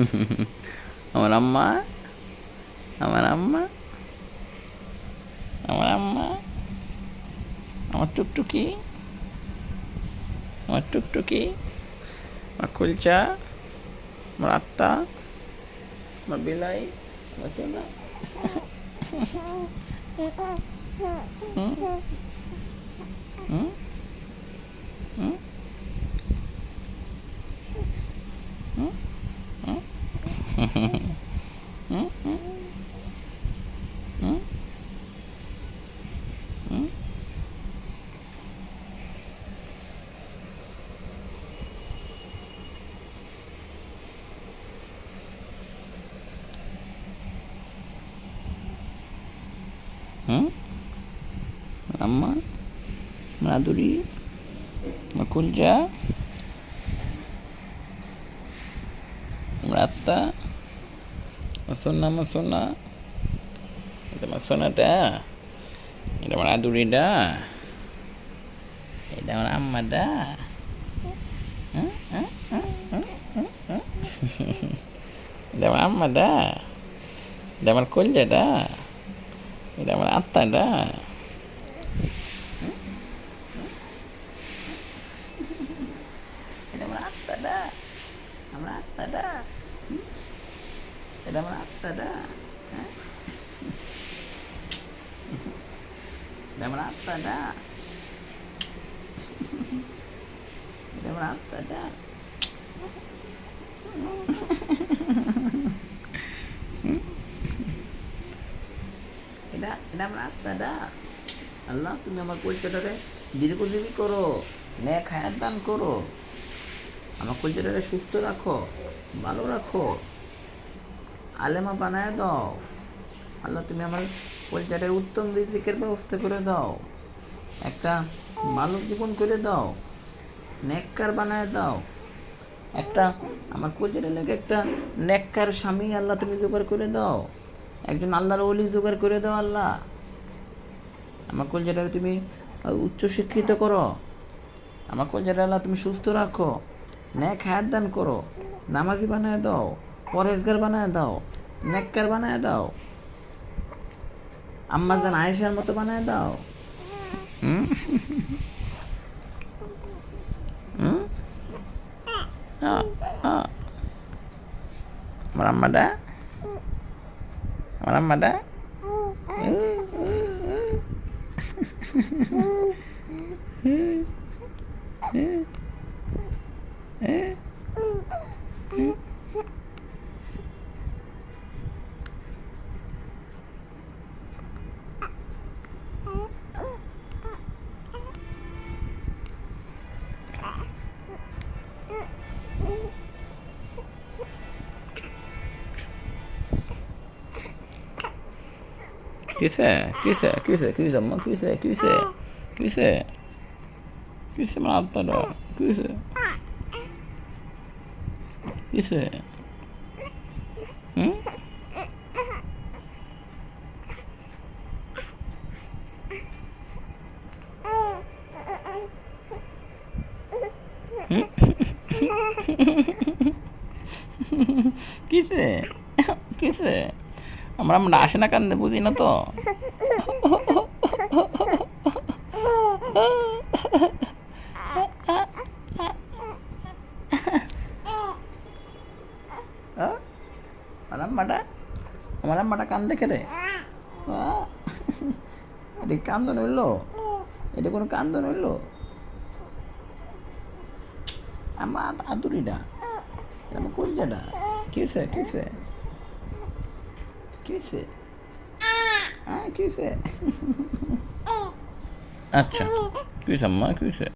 আমার আম্মা আমার আম্মা আমার আম্মা আমার টুকটুকি আমার টুকটুকি আমার কুলচা আমার আত্মা আমার বিলাই আমার সোনা হুম? হুম? হুম? lama. Meladuri. Mengunjah merata மசோனா மசோனா இது மசோனாட்டா இது மன துடிடா இது மன அம்மாடா இது மன அம்மாடா இது மன கொல்லடா இது மன அத்தாடா இது மன அத்தாடா நம்ம அத்தாடா এটা আমার আত্মাটা হ্যাঁ? এটা আমার আত্মাটা এটা আমার আত্মাটা এটা এটা আমার আত্মাটা আল্লাহ তুমি আমার পরিচয়টারে দীর্ঘজীবী করো ন্যাক হায়াত দান করো আমার কলচারটারে সুস্থ রাখো ভালো রাখো আলেমা বানায় দাও। আল্লাহ, তুমি আমার কলচারের উত্তম রিজিকের ব্যবস্থা করে দাও। একটা ভালো জীবন করে দাও। নেককার বানায় দাও। একটা আমার কলচারের লেগে একটা নেককার স্বামী আল্লাহ তুমি জোগাড় করে দাও। একজন আল্লাহর অলি জোগাড় করে দাও আল্লাহ। আমার কলচারে তুমি উচ্চ শিক্ষিত করো। আমার কলচারে আল্লাহ তুমি সুস্থ রাখো। ন্যাক হায়াত দান করো। নামাজি বানায় দাও। পরেশগার বানায় দাও নেককার বানায় দাও আম্মা জান আয়েশার মতো বানায় দাও হুম? হুম? আ, আ। আমার আম্মাটা আমার আম্মাটা কিসে কিসে কিসে কিসে আম্মা কিসে কিসে কিসে কিসে আমার আত্মাটা কিসে কিসে হুম কিসে কিসে আমরা আমরা আসে না কান্দে বুঝি না তো। আম্মাটা আমার আম্মাটা কান্দে কে রে? এটা কি কান্দন হইল? এটা কোনো কান্দন হইল? আমার আদুরিটা। আমার কলজাটা। কিসে কিসে কিসে হ্যাঁ কিসে আচ্ছা কিসে আম্মা কিসে